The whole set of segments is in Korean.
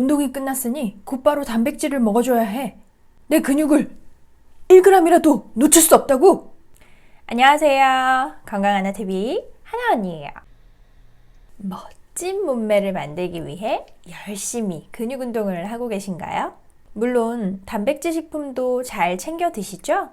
운동이 끝났으니 곧바로 단백질을 먹어줘야 해. 내 근육을 1g이라도 놓칠 수 없다고. 안녕하세요. 건강한 아TV 하나 언니예요. 멋진 몸매를 만들기 위해 열심히 근육 운동을 하고 계신가요? 물론 단백질 식품도 잘 챙겨 드시죠?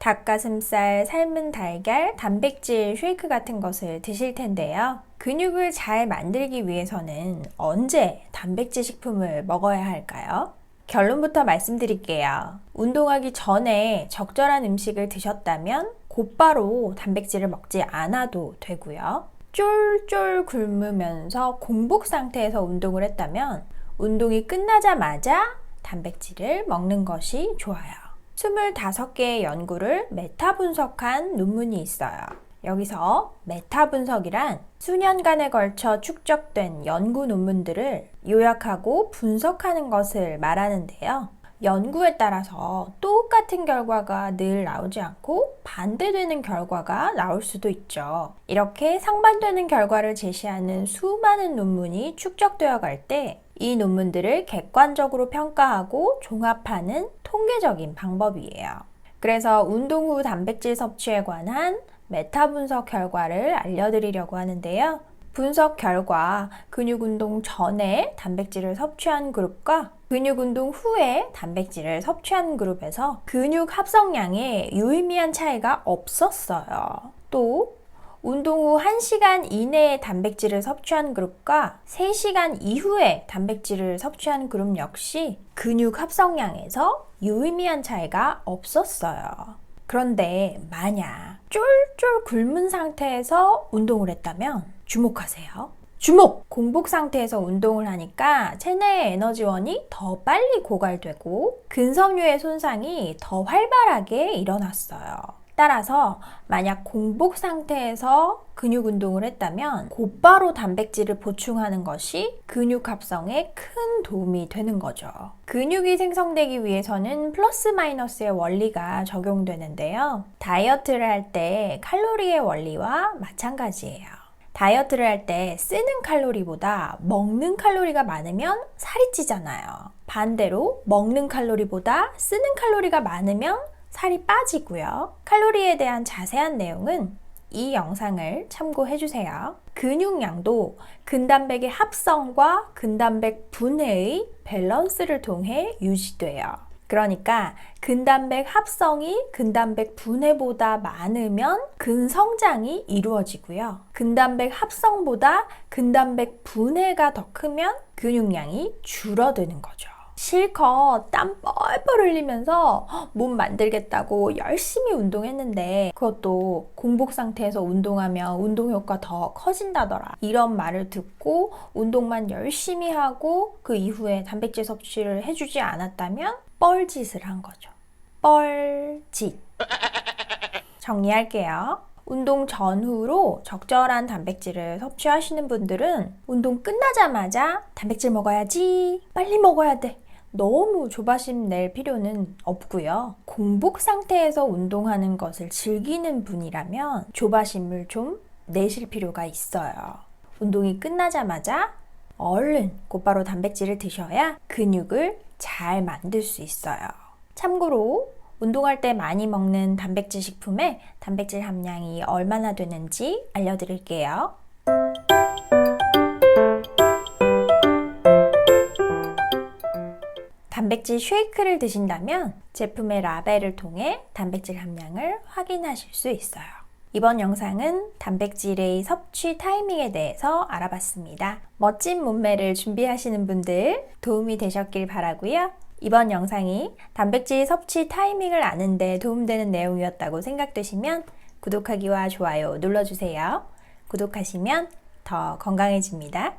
닭가슴살, 삶은 달걀, 단백질 쉐이크 같은 것을 드실 텐데요. 근육을 잘 만들기 위해서는 언제 단백질 식품을 먹어야 할까요? 결론부터 말씀드릴게요. 운동하기 전에 적절한 음식을 드셨다면 곧바로 단백질을 먹지 않아도 되고요. 쫄쫄 굶으면서 공복 상태에서 운동을 했다면 운동이 끝나자마자 단백질을 먹는 것이 좋아요. 25개의 연구를 메타 분석한 논문이 있어요. 여기서 메타 분석이란 수년간에 걸쳐 축적된 연구 논문들을 요약하고 분석하는 것을 말하는데요. 연구에 따라서 똑같은 결과가 늘 나오지 않고 반대되는 결과가 나올 수도 있죠. 이렇게 상반되는 결과를 제시하는 수많은 논문이 축적되어 갈 때 이 논문들을 객관적으로 평가하고 종합하는 통계적인 방법이에요. 그래서 운동 후 단백질 섭취에 관한 메타 분석 결과를 알려드리려고 하는데요. 분석 결과 근육 운동 전에 단백질을 섭취한 그룹과 근육 운동 후에 단백질을 섭취한 그룹에서 근육 합성량에 유의미한 차이가 없었어요. 또 운동 후 1시간 이내에 단백질을 섭취한 그룹과 3시간 이후에 단백질을 섭취한 그룹 역시 근육 합성량에서 유의미한 차이가 없었어요. 그런데 만약 쫄쫄 굶은 상태에서 운동을 했다면 주목하세요. 주목! 공복 상태에서 운동을 하니까 체내의 에너지원이 더 빨리 고갈되고 근섬유의 손상이 더 활발하게 일어났어요. 따라서 만약 공복 상태에서 근육 운동을 했다면 곧바로 단백질을 보충하는 것이 근육 합성에 큰 도움이 되는 거죠. 근육이 생성되기 위해서는 플러스 마이너스의 원리가 적용되는데요. 다이어트를 할 때 칼로리의 원리와 마찬가지예요. 다이어트를 할 때 쓰는 칼로리보다 먹는 칼로리가 많으면 살이 찌잖아요. 반대로 먹는 칼로리보다 쓰는 칼로리가 많으면 살이 빠지고요. 칼로리에 대한 자세한 내용은 이 영상을 참고해 주세요. 근육량도 근단백의 합성과 근단백 분해의 밸런스를 통해 유지돼요. 그러니까 근단백 합성이 근단백 분해보다 많으면 근성장이 이루어지고요. 근단백 합성보다 근단백 분해가 더 크면 근육량이 줄어드는 거죠. 실컷 땀 뻘뻘 흘리면서 몸 만들겠다고 열심히 운동했는데 그것도 공복 상태에서 운동하면 운동 효과 더 커진다더라. 이런 말을 듣고 운동만 열심히 하고 그 이후에 단백질 섭취를 해주지 않았다면 뻘짓을 한 거죠. 뻘짓. 정리할게요. 운동 전후로 적절한 단백질을 섭취하시는 분들은 운동 끝나자마자 단백질 먹어야지, 빨리 먹어야 돼. 너무 조바심 낼 필요는 없고요. 공복 상태에서 운동하는 것을 즐기는 분이라면 조바심을 좀 내실 필요가 있어요. 운동이 끝나자마자 얼른 곧바로 단백질을 드셔야 근육을 잘 만들 수 있어요. 참고로 운동할 때 많이 먹는 단백질 식품의 단백질 함량이 얼마나 되는지 알려드릴게요. 단백질 쉐이크를 드신다면 제품의 라벨을 통해 단백질 함량을 확인하실 수 있어요. 이번 영상은 단백질의 섭취 타이밍에 대해서 알아봤습니다. 멋진 몸매를 준비하시는 분들 도움이 되셨길 바라고요. 이번 영상이 단백질 섭취 타이밍을 아는데 도움되는 내용이었다고 생각되시면 구독하기와 좋아요 눌러주세요. 구독하시면 더 건강해집니다.